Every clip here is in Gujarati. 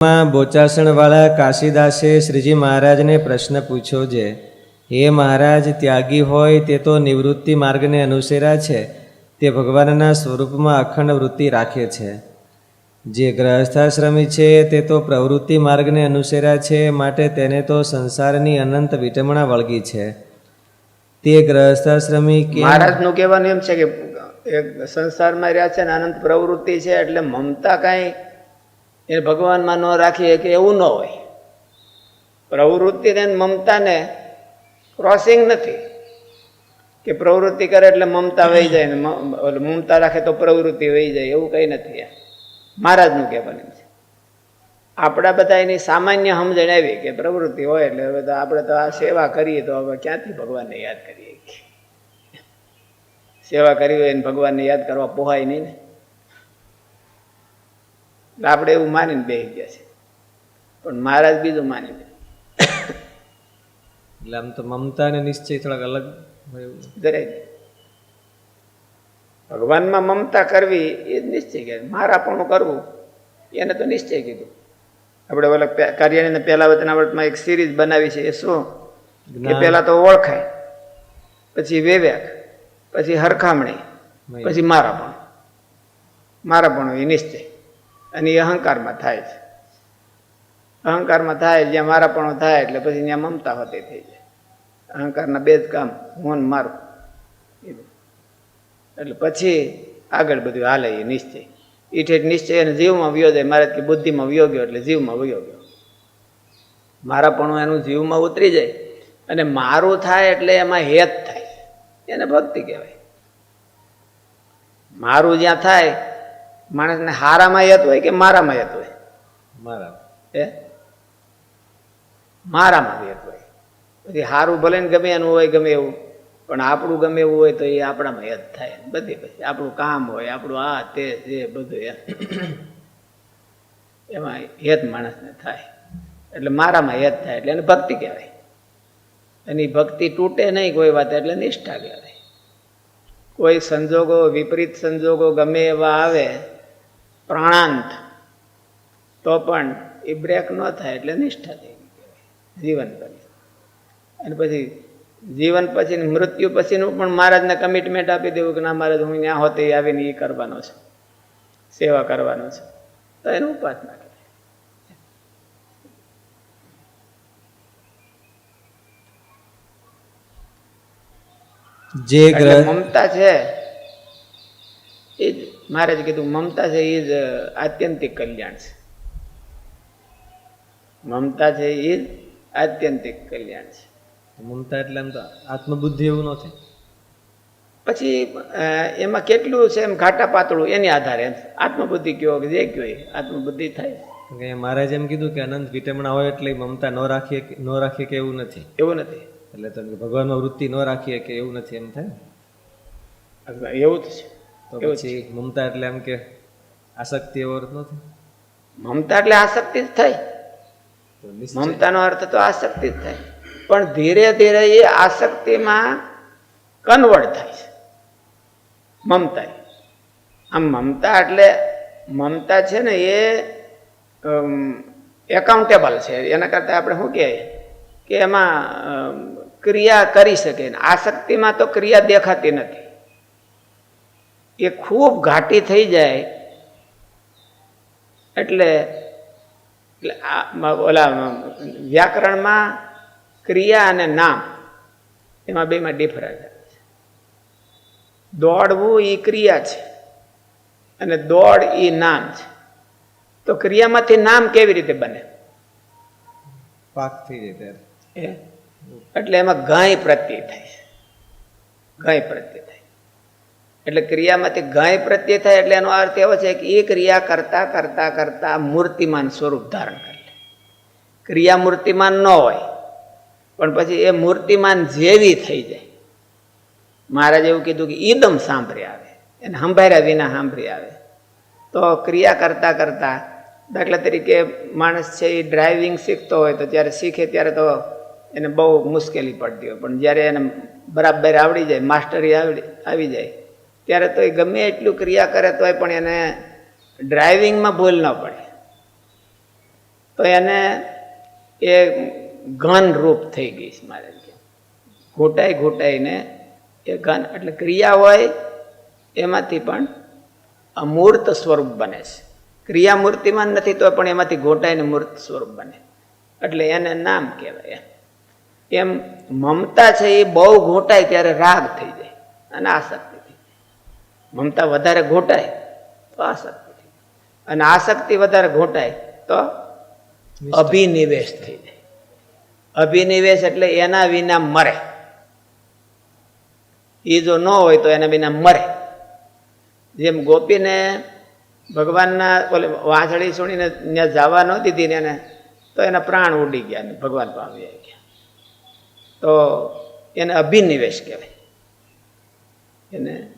માં બોચાસણવાળા કાશીદાસે શ્રીજી મહારાજને પ્રશ્ન પૂછ્યો છે, હે મહારાજ, ત્યાગી હોય તે તો નિવૃત્તિ માર્ગને અનુસેરા છે, તે ભગવાનના સ્વરૂપમાં અખંડ વૃત્તિ રાખે છે. જે ગ્રહસ્થાશ્રમી છે તે તો પ્રવૃત્તિ માર્ગને અનુસેરા છે, માટે તેને તો સંસારની અનંત વિટમણા વળગી છે. તે ગ્રહસ્થાશ્રમી મહારાજનું કહેવાનું એમ છે કે સંસારમાં રહ્યા છે અનંત પ્રવૃત્તિ છે એટલે મમતા કાંઈ એ ભગવાનમાં ન રાખીએ કે એવું ન હોય. પ્રવૃત્તિને મમતાને ક્રોસિંગ નથી. કે પ્રવૃત્તિ કરે એટલે મમતા વહી જાય ને મમતા રાખે તો પ્રવૃત્તિ વહી જાય એવું કંઈ નથી મહારાજનું કહેવાનું છે. આપણા બધા એની સામાન્ય સમજણ આવી કે પ્રવૃત્તિ હોય એટલે હવે તો આપણે તો આ સેવા કરીએ તો હવે ક્યાંથી ભગવાનને યાદ કરીએ? સેવા કરી હોય એને ભગવાનને યાદ કરવા પોહાય નહીં ને. આપણે એવું માનીને બેસી ગયા છે. પણ મહારાજ બીજું માની લે. એટલે આમ તો મમતા અને નિશ્ચય થોડાક અલગ. દરેક ભગવાનમાં મમતા કરવી એ જ નિશ્ચય મારા મારાપણું કરવું. એને તો નિશ્ચય કીધું. આપણે ઓલા કાર્યની પહેલા વચનાવટમાં એક સિરીઝ બનાવી છે એ શું? કે જ્ઞાન. પહેલા તો ઓળખાય પછી વિવેક પછી હરખામણી. પછી મારા પણ એ નિશ્ચય. અને એ અહંકારમાં થાય છે. અહંકારમાં થાય જ્યાં મારાપણો થાય એટલે પછી ત્યાં મમતા હોતી થઈ જાય. અહંકારના બે જ કામ હું મારું એટલે પછી આગળ બધું હાલે એ નિશ્ચય. એ ઠેઠ નિશ્ચય અને જીવમાં વયો જાય. મારે કે બુદ્ધિમાં વયો એટલે જીવમાં વયો ગયો. મારાપણું એનું જીવમાં ઉતરી જાય. અને મારું થાય એટલે એમાં હેત થાય. એને ભક્તિ કહેવાય. મારું જ્યાં થાય માણસને હારામાં યત હોય કે મારામાં યત હોય? મારા એ મારામાં યત હોય. પછી હારું ભલે ને ગમે એનું હોય ગમે એવું. પણ આપણું ગમે એવું હોય તો એ આપણામાં યત થાય. બધી પછી આપણું કામ હોય આપણું આ તે જે બધું એમ. એમાં હેત માણસને થાય. એટલે મારામાં હેત થાય. એટલે એને ભક્તિ કહેવાય. એની ભક્તિ તૂટે નહીં કોઈ વાત એટલે નિષ્ઠા કહેવાય. કોઈ સંજોગો વિપરીત સંજોગો ગમે એવા આવે પ્રાણાંત તો પણ એ બ્રેક ન થાય એટલે નિષ્ઠા થઈ ગઈ જીવન પછી. અને પછી જીવન પછી મૃત્યુ પછીનું પણ મહારાજને કમિટમેન્ટ આપી દેવું કે ના મહારાજ હું ત્યાં હોતે આવીને એ કરવાનો છે. સેવા કરવાનો છે. તો એનું ઉપાસના કરે જે ગ્રહ મમતા છે. મહારાજે કીધું મમતા છે એ જ આત્યંતિક કલ્યાણ છે. મમતા છે એ જ આત્યંતિક કલ્યાણ છે. મમતા એટલે એમ તો આત્મબુદ્ધિ એવું ન થાય. પછી એમાં કેટલું છે એમ ઘાટા પાતળું એની આધારે આત્મબુદ્ધિ કયો કે જે કયો આત્મબુદ્ધિ થાય. મહારાજ એમ કીધું કે અનંત વિટમણા હોય એટલે મમતા ન રાખીએ ન રાખીએ કે એવું નથી. એવું નથી. એટલે તમે ભગવાનમાં વૃત્તિ ન રાખીએ કે એવું નથી એમ થાય. એવું જ છે. તો પછી મમતા એટલે એમ કે આસક્તિ એવો અર્થ નથી? મમતા એટલે આસક્તિ જ નિશ્ચય. મમતાનો અર્થ તો આસક્તિ જ થાય. પણ ધીરે ધીરે એ આસક્તિમાં કન્વર્ટ થાય છે. મમતા. આમ મમતા એટલે મમતા છે ને એ એકાઉન્ટેબલ છે. એના કરતાં આપણે શું કહીએ કે એમાં ક્રિયા કરી શકે આસક્તિમાં તો ક્રિયા દેખાતી નથી. એ ખૂબ ઘાટી થઈ જાય. એટલે ઓલા વ્યાકરણમાં ક્રિયા અને નામ એમાં બેમાં ડિફરન્સ છે. દોડવું એ ક્રિયા છે અને દોડ એ નામ છે. તો ક્રિયામાંથી નામ કેવી રીતે બને? પાક થઈ એ એટલે એમાં ગાય પ્રત્યે થાય છે. ગાય પ્રત્યે થાય એટલે ક્રિયામાંથી ગાય પ્રત્યે થાય એટલે એનો અર્થ એવો છે કે એ ક્રિયા કરતા કરતા કરતા મૂર્તિમાન સ્વરૂપ ધારણ કરે ક્રિયા મૂર્તિમાન ન હોય, પણ પછી એ મૂર્તિમાન જેવી થઈ જાય. મહારાજ એવું કીધું કે ઈદમ સાંભળી આવે, એને સંભાળ્યા વિના સાંભળી આવે. તો ક્રિયા કરતા કરતા દાખલા તરીકે માણસ છે એ ડ્રાઇવિંગ શીખતો હોય તો જ્યારે શીખે ત્યારે તો એને બહુ મુશ્કેલી પડતી હોય. પણ જ્યારે એને બરાબર આવડી જાય, માસ્ટરી આવડી આવી જાય ત્યારે તો એ ગમે એટલું ક્રિયા કરે તોય પણ એને ડ્રાઇવિંગમાં ભૂલ ન પડે. તો એને એ ઘન રૂપ થઈ ગઈ છે મારે ઘૂંટાઈ ઘૂંટાઈને એ ઘન, એટલે ક્રિયા હોય એમાંથી પણ અમૂર્ત સ્વરૂપ બને છે. ક્રિયા મૂર્તિમાં નથી તો પણ એમાંથી ઘોટાઈને મૂર્ત સ્વરૂપ બને. એટલે એને નામ કહેવાય એમ. મમતા છે એ બહુ ઘોટાય ત્યારે રાગ થઈ જાય. અને આસક્તિ મમતા વધારે ઘોટાય તો આસક્તિ થઈ અને આસક્તિ વધારે ઘોટાય તો અભિનિવેશ થઈ જાય. અભિનિવેશ એટલે એના વિના મરે. એ જો ન હોય તો એના વિના મરે. જેમ ગોપીને ભગવાનના ઓલે વાંસળી સુણીને ત્યાં જવા ન દીધી ને એને તો એના પ્રાણ ઉડી ગયા ને ભગવાન પામી ગયા. તો એને અભિનિવેશ કહેવાય. એને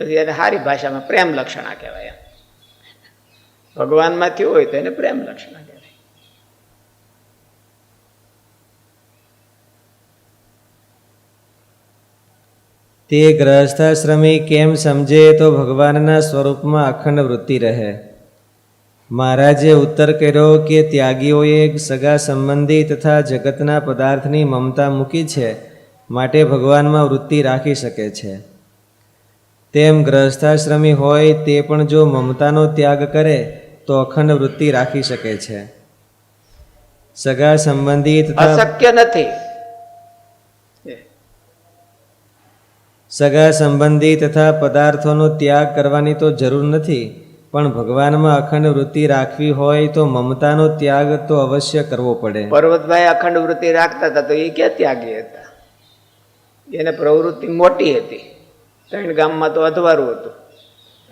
પછી એને સારી ભાષામાં પ્રેમ લક્ષણા કહેવાય એમ. ભગવાનમાં થયું હોય તો એને પ્રેમ લક્ષણા કહેવાય. તે ગ્રહસ્થાશ્રમી કેમ સમજે તો ભગવાનના સ્વરૂપમાં અખંડ વૃત્તિ રહે. મહારાજે ઉત્તર કર્યો કે ત્યાગીઓએ સગા સંબંધી તથા જગતના પદાર્થની મમતા મૂકી છે, માટે ભગવાનમાં વૃત્તિ રાખી શકે છે. તેમ ગ્રહસ્થાશ્રમી હોય તે પણ જો મમતાનો ત્યાગ કરે તો અખંડ વૃત્તિ રાખી શકે છે. સગા સંબંધિત અશક્ય નથી. સગા સંબંધી તથા પદાર્થોનો ત્યાગ કરવાની તો જરૂર નથી પણ ભગવાનમાં અખંડ વૃત્તિ રાખવી હોય તો મમતાનો ત્યાગ તો અવશ્ય કરવો પડે. પર્વતભાઈ અખંડ વૃત્તિ રાખતા હતા તો એ ક્યાં ત્યાગી હતા? એને પ્રવૃત્તિ મોટી હતી. ત્રણ ગામમાં તો અધવારું હતું.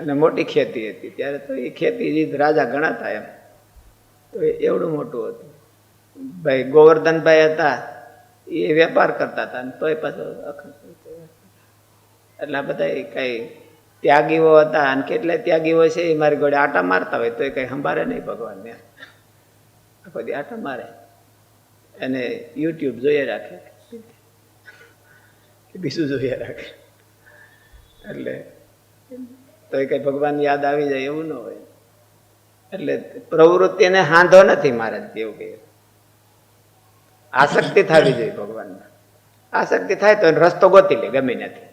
અને મોટી ખેતી હતી. ત્યારે તો એ ખેતી જ રાજા ગણાતા એમ. તો એવડું મોટું હતું. ભાઈ ગોવર્ધનભાઈ હતા. એ વેપાર કરતા હતા. અને તોય પાછો એટલે આ બધા કઈ ત્યાગીઓ હતા. અને કેટલાય ત્યાગીઓ છે એ મારી જોડે આટા મારતા હોય. તો એ કઈ સંભાળે નહીં ભગવાનને આખો દી આટા મારે. અને યુટ્યુબ જોઈએ રાખે. બીજું જોઈએ રાખે. એટલે તો એ ભગવાન યાદ આવી જાય એવું ન હોય. એટલે પ્રવૃત્તિને હાંધો નથી મારે એવું કહે. આસક્તિ થવી જોઈએ ભગવાનમાં. આસક્તિ થાય તો રસ્તો ગોતી લે, ગમે નથી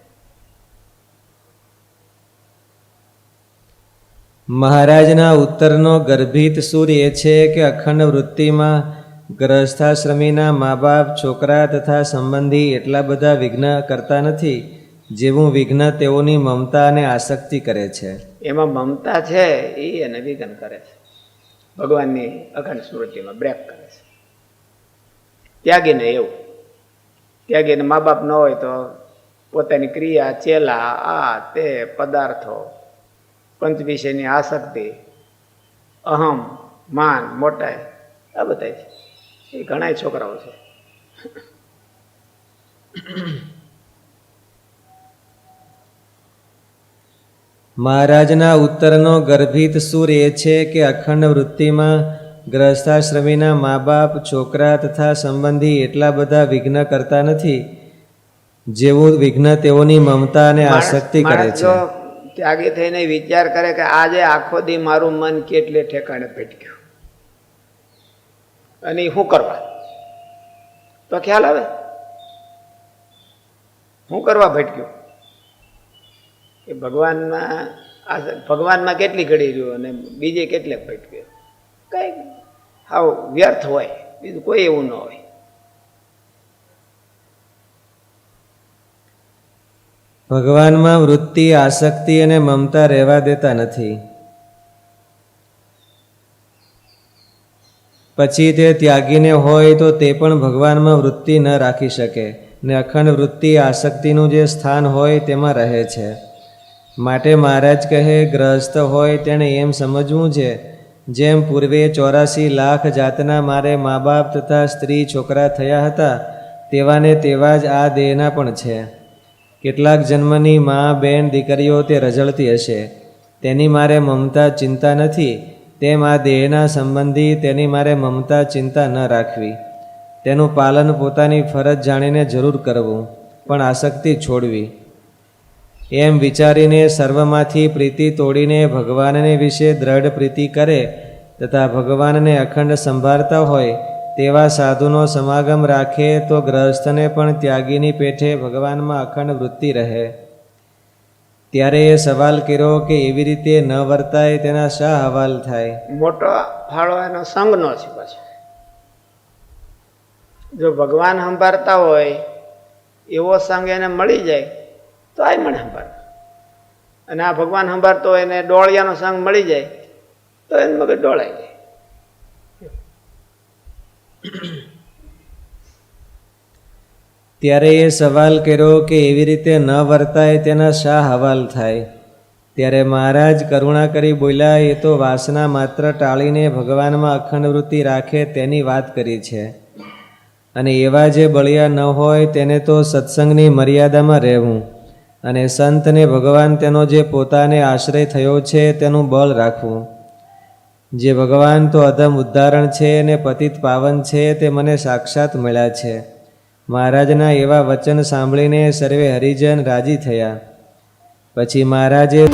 મહારાજના ઉત્તરનો ગર્ભિત સૂર એ છે કે અખંડ વૃત્તિમાં ગ્રહસ્થાશ્રમીના મા બાપ, છોકરા તથા સંબંધી એટલા બધા વિઘ્ન કરતા નથી. જેવું વિઘ્ન તેઓની મમતા અને આસક્તિ કરે છે. એમાં મમતા છે એ એને વિઘ્ન કરે છે. ભગવાનની અખંડ સ્મૃતિમાં બ્રેક કરે છે. ત્યાગીને એવું. ત્યાગીને મા બાપ ન હોય તો પોતાની ક્રિયા, ચેલા, આ, તે, પદાર્થો, પંચ વિષયની આસક્તિ, અહમ, માન, મોટાઈ, આ બધા છે. એ ઘણા છોકરાઓ છે. મહારાજના ઉત્તરનો ગર્ભિત સૂર એ છે કે અખંડ વૃત્તિમાં ગ્રસ્તાશ્રમીના મા બાપ છોકરા તથા સંબંધી એટલા બધા વિઘ્ન કરતા નથી જેવું વિઘ્ન તેઓની મમતા અને આસક્તિ કરે છે. ત્યાગી થઈને વિચાર કરે કે આજે આખો દી મારું મન કેટલે ઠેકાણે પેટક્યું અને શું કરવા? તો ખ્યાલ આવે? શું કરવા ભટક્યું? કે ભગવાનમાં આ ભગવાનમાં કેટલી ઘડી રહ્યો અને બીજે કેટલે ભટક્યો કઈ હાવ વ્યર્થ હોય, બીજું કોઈ એવું ન હોય. ભગવાનમાં વૃત્તિ, આસક્તિ અને મમતા રહેવા દેતા નથી. પછી તે ત્યાગીને હોય તો તે પણ ભગવાનમાં વૃત્તિ ન રાખી શકે. ને અખંડ વૃત્તિ, આસક્તિનું જે સ્થાન હોય તેમાં રહે છે. માટે મહારાજ કહે ગ્રહસ્થ હોય તેણે એમ સમજવું છે. જેમ પૂર્વે ચોરાસી લાખ જાતના મારે મા બાપ તથા સ્ત્રી છોકરા થયા હતા, તેવાને તેવા જ આ દેહના પણ છે. કેટલાક જન્મની મા બેન દીકરીઓ તે રઝળતી હશે. તેની મારે મમતા ચિંતા નથી. તેમ આ દેહના સંબંધી તેની મારે મમતા ચિંતા ન રાખવી. તેનું પાલન પોતાની ફરજ જાણીને જરૂર કરવું, પણ આસક્તિ છોડવી. એમ વિચારીને સર્વમાંથી પ્રીતિ તોડીને ભગવાનને વિશે દ્રઢ પ્રીતિ કરે તથા ભગવાનને અખંડ સંભાળતા હોય તેવા સાધુનો સમાગમ રાખે તો ગ્રહસ્થને પણ ત્યાગીની પેઠે ભગવાનમાં અખંડ વૃત્તિ રહે. ત્યારે એ સવાલ કર્યો કે એવી રીતે ન વર્તાય તેના શા હવાલ થાય? મોટો ફાળો એનો સંગનો છે પાછો. જો ભગવાન સંભાળતા હોય, એવો સંગ એને મળી જાય તો મને સંભાળ. અને આ ભગવાન સંભાળતો એને ડોળિયાનો સંગ મળી જાય, તો એને મગજ ડોળાઈ જાય. ત્યારે એ સવાલ કર્યો કે એવી રીતે ન વર્તાય તેના શા હવાલ થાય. ત્યારે મહારાજ કરુણા કરી બોલ્યા, એ તો વાસના માત્ર ટાળીને ભગવાનમાં અખંડ વૃત્તિ રાખે તેની વાત કરી છે. અને એવા જે બળિયા ન હોય, તેને તો સત્સંગની મર્યાદામાં રહેવું. અને સંતને ભગવાન તેનો જે પોતાને આશ્રય થયો છે તેનું બળ રાખવું. જે ભગવાન તો અધમ ઉદ્ધારણ છે અને પતિત પાવન છે તે મને સાક્ષાત મળ્યા છે. મહારાજના એવા વચન સાંભળીને સર્વે હરિજન રાજી થયા. પછી મહારાજે